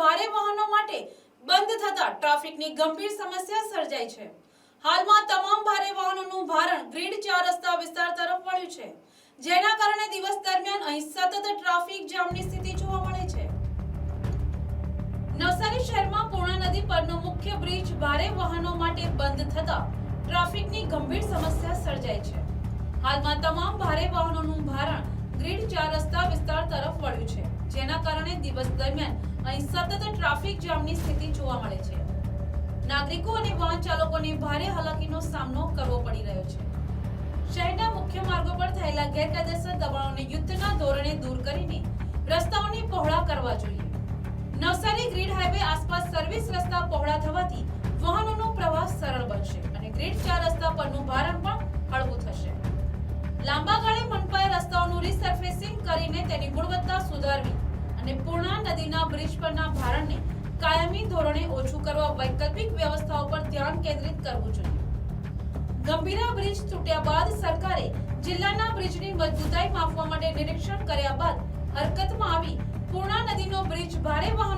ભારે વાહનો માટે બંધ થતા ટ્રાફિકની ગંભીર સમસ્યા સર્જાઈ છે. હાલમાં તમામ ભારે વાહનોનું ભારણ ગ્રીડ ચાર રસ્તા વિસ્તાર તરફ વળ્યું છે. જેના કારણે દિવસ દરમિયાન અહીં સતત ટ્રાફિક જામની સ્થિતિ જોવા મળે છે. નવસારી શહેરમાં પૂર્ણા નદી પરનો મુખ્ય બ્રિજ ભારે વાહનો માટે બંધ થતા ટ્રાફિકની ગંભીર સમસ્યા સર્જાઈ છે. હાલમાં તમામ ભારે વાહનોનું ભારણ ગ્રીડ ચાર રસ્તા જેના કારણે દિવસ દરમિયાન અહીં સતત ટ્રાફિક જામની સ્થિતિ જોવા મળે છે. નાગરિકો અને વાહન ચાલકોને ભારે હાલાકીનો સામનો કરવો પડી રહ્યો છે. શહેરના મુખ્ય માર્ગો પર થયેલા ગેરકાયદેસર દબાણોને યુદ્ધના ધોરણે દૂર કરીને રસ્તાઓને પહોળા કરવા જોઈએ. નવસારી ગ્રીડ હાઈવે આસપાસ સર્વિસ રસ્તા પહોળા થવાથી વાહનોનો પ્રવાહ સરળ બનશે અને ગ્રીડ ચાર રસ્તા પરનું ભારણ પણ હળવું થશે. લાંબા ગાળે મનપાએ રસ્તાઓનું રીસર્ફેસિંગ કરીને તેની ગુણવત્તા સુધારવી અને પૂર્ણા નદીના બ્રિજ પરના ભારણને કાયમી ધોરણે ઓછું કરવા વૈકલ્પિક વ્યવસ્થાઓ પર ધ્યાન કેન્દ્રિત કરવું જોઈએ. ગંભીરા બ્રિજ તૂટ્યા બાદ સરકારે જિલ્લાના બ્રિજની મજબૂતાઈ માપવા માટે નિરીક્ષણ કર્યા બાદ હરકતમાં આવી પૂર્ણા નદીનો બ્રિજ ભારે વાહનો